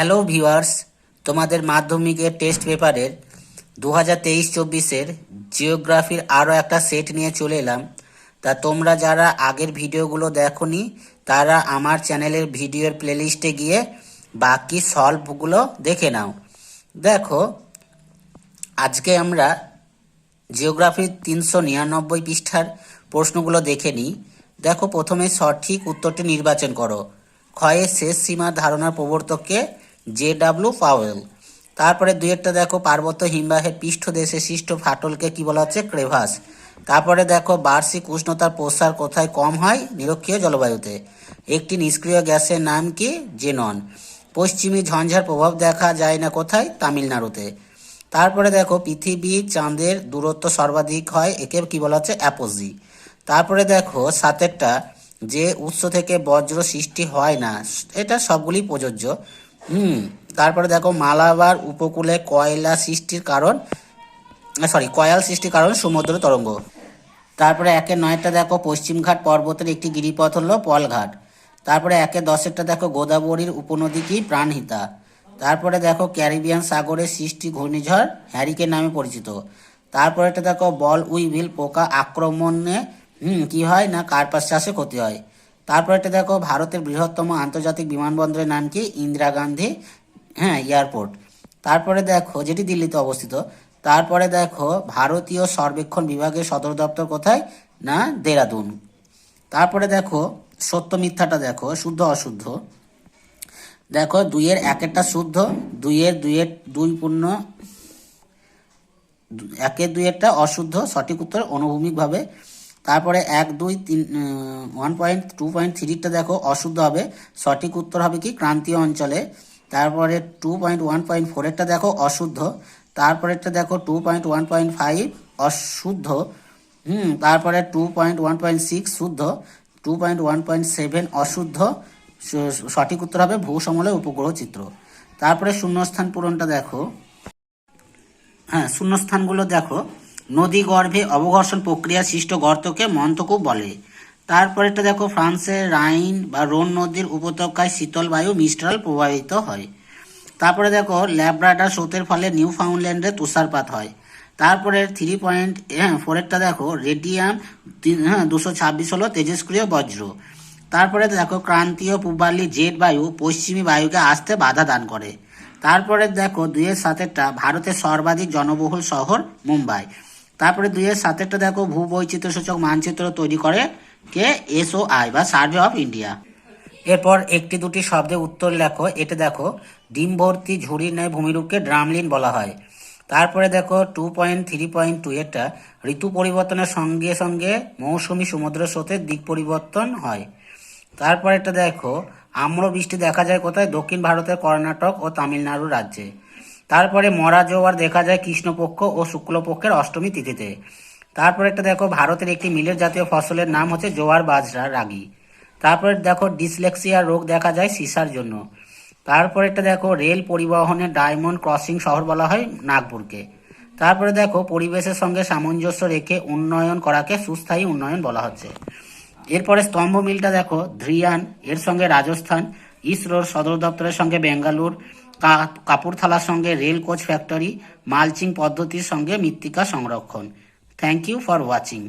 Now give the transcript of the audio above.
Hello viewers তোমাদের মাধ্যমিকের test পেপারের দু হাজার তেইশ চব্বিশের জিওগ্রাফির আরও একটা সেট নিয়ে চলে এলাম। তা তোমরা যারা আগের ভিডিওগুলো দেখোনি, তারা আমার চ্যানেলের ভিডিওর প্লেলিস্টে গিয়ে বাকি সলভগুলো দেখে নাও। দেখো, আজকে আমরা জিওগ্রাফির তিনশো নিরানব্বই পৃষ্ঠার প্রশ্নগুলো দেখে নিই। দেখো, প্রথমে সঠিক উত্তরটি নির্বাচন করো। ক্ষয়ের শেষ সীমার ধারণার প্রবর্তককে জে ডাব্লিউ পাওয়েল। তারপরে দুয়েরটা দেখো পার্বত্য হিমবাহের পৃষ্ঠদেশে সৃষ্ট ফাটলকে কি বলা হচ্ছে? ক্রেভাস। তারপরে দেখো বার্ষিক উষ্ণতার প্রসার কোথায় কম হয়? নিরক্ষীয় জলবায়ুতে। একটি নিষ্ক্রিয় গ্যাসের নাম কি? জেনন। পশ্চিমী ঝঞ্ঝার প্রভাব দেখা যায় না কোথায়? তামিলনাড়ুতে। তারপরে দেখো পৃথিবী চাঁদের দূরত্ব সর্বাধিক হয়, একে কি বলা হচ্ছে? অ্যাপোজি। তারপরে দেখো সাতেরটা, যে উৎস থেকে বজ্র সৃষ্টি হয় না, এটা সবগুলি প্রযোজ্য। হুম, তারপরে দেখো মালাবার উপকূলে কয়লা সৃষ্টির কারণ সরি কয়াল সৃষ্টির কারণ সমুদ্র তরঙ্গ। তারপরে একে নয়টা দেখো পশ্চিমঘাট পর্বতের একটি গিরিপথ হলো পলঘাট। তারপরে একে দশেরটা দেখো গোদাবরীর উপনদী কি প্রাণহিতা। তারপরে দেখো ক্যারিবিয়ান সাগরের সৃষ্টি ঘূর্ণিঝড় হ্যারিকেন নামে পরিচিত। তারপরে এটা দেখো বল উইভিল পোকা আক্রমণে, হুম, কি হয় না কার্পাস চাষে ক্ষতি হয়। তারপরে এটা দেখো, ভারতের বৃহত্তম আন্তর্জাতিক বিমানবন্দরের নাম কি? ইন্দিরা গান্ধী হ্যাঁ এয়ারপোর্ট। তারপরে দেখো, যেটি দিল্লিতে অবস্থিত, তারপরে দেখো, ভারতীয় সর্বেক্ষণ বিভাগের সদর দপ্তর কোথায়? না, দেরাদুন। তারপরে দেখো, সত্য মিথ্যাটা দেখো, শুদ্ধ, অশুদ্ধ। দেখো, দুইয়ের একেরটা শুদ্ধ, দুইয়ের দুইয়ের দুই পূর্ণ, একের দুইয়েরটা অশুদ্ধ, সঠিক উত্তর অনুভূমিকভাবে তারপরে এক, দুই, তিন ওয়ান পয়েন্ট টু পয়েন্ট থ্রিটা দেখো, অশুদ্ধ হবে। সঠিক উত্তর হবে কি? ক্রান্তীয় অঞ্চলে। তারপরে টু পয়েন্ট ওয়ান পয়েন্ট ফোরেরটা দেখো, অশুদ্ধ। তারপরেরটা দেখো two point one point five অশুদ্ধ। হুম, তারপরে two point one point six শুদ্ধ। Two point one point seven অশুদ্ধ। সঠিক উত্তর হবে ভূসমলের উপগ্রহ চিত্র। তারপরে শূন্যস্থান পূরণটা দেখো। হ্যাঁ শূন্যস্থানগুলো দেখো। নদী গর্ভে অবঘর্ষণ প্রক্রিয়া সৃষ্ট গর্তকে মন্তকূপ বলে। তারপরেটা দেখো ফ্রান্সের রাইন বা রোন নদীর উপত্যকায় শীতল বায়ু মিস্ট্রাল প্রবাহিত হয়। তারপরে দেখো ল্যাব্রাডার স্রোতের ফলে নিউ ফাউন্ডল্যান্ডে তুষারপাত হয়। তারপরে থ্রি পয়েন্ট হ্যাঁ ফোরেরটা দেখো, রেডিয়াম হ্যাঁ দুশো ছাব্বিশ হলো তেজস্ক্রিয় বজ্র। তারপরে দেখো, ক্রান্তীয় পূবালি জেট বায়ু পশ্চিমী বায়ুকে আসতে বাধা দান করে। তারপরে দেখো দুইয়ের সাতেরটা, ভারতের সর্বাধিক জনবহুল শহর মুম্বাই। তারপরে দুইয়ের সাতেরটা দেখো ভূবৈচিত্র্য সূচক মানচিত্র তৈরি করে কে? এসওআই বা সার্ভে অফ ইন্ডিয়া এরপর একটি দুটি শব্দে উত্তর লেখো, এটা দেখো ডিম ভর্তি ঝুড়ির ন্যায় ভূমিরূপকে ড্রামলিন বলা হয়। তারপরে দেখো two point three point two এটা ঋতু পরিবর্তনের সঙ্গে সঙ্গে মৌসুমী সমুদ্র স্রোতের দিক পরিবর্তন হয়। তারপর এটা দেখো আম্র বৃষ্টি দেখা যায় কোথায়? দক্ষিণ ভারতের কর্ণাটক ও তামিলনাড়ু রাজ্যে। তারপরে মরা জোয়ার দেখা যায় কৃষ্ণপক্ষ ও শুক্লপক্ষের অষ্টমী তিথিতে। তারপর একটা দেখো, ভারতের একটি মিলের জাতীয় ফসলের নাম হচ্ছে জোয়ার বাজরা রাগি। তারপরে দেখো, ডিসলেক্সিয়া রোগ দেখা যায় সিসার জন্য। তারপরে একটা দেখো, রেল পরিবহনে ডায়মন্ড ক্রসিং শহর বলা হয় নাগপুরকে। তারপরে দেখো, পরিবেশের সঙ্গে সামঞ্জস্য রেখে উন্নয়ন করাকে সুস্থায়ী উন্নয়ন বলা হচ্ছে। এরপরে স্তম্ভ মিলটা দেখো ধ্রিয়ান এর সঙ্গে রাজস্থান, ইসরোর সদর দপ্তরের সঙ্গে বেঙ্গালুর কা- থালার সঙ্গে রেল কোচ ফ্যাক্টরি, মালচিং পদ্ধতির সঙ্গে মৃত্তিকা সংরক্ষণ। Thank you for watching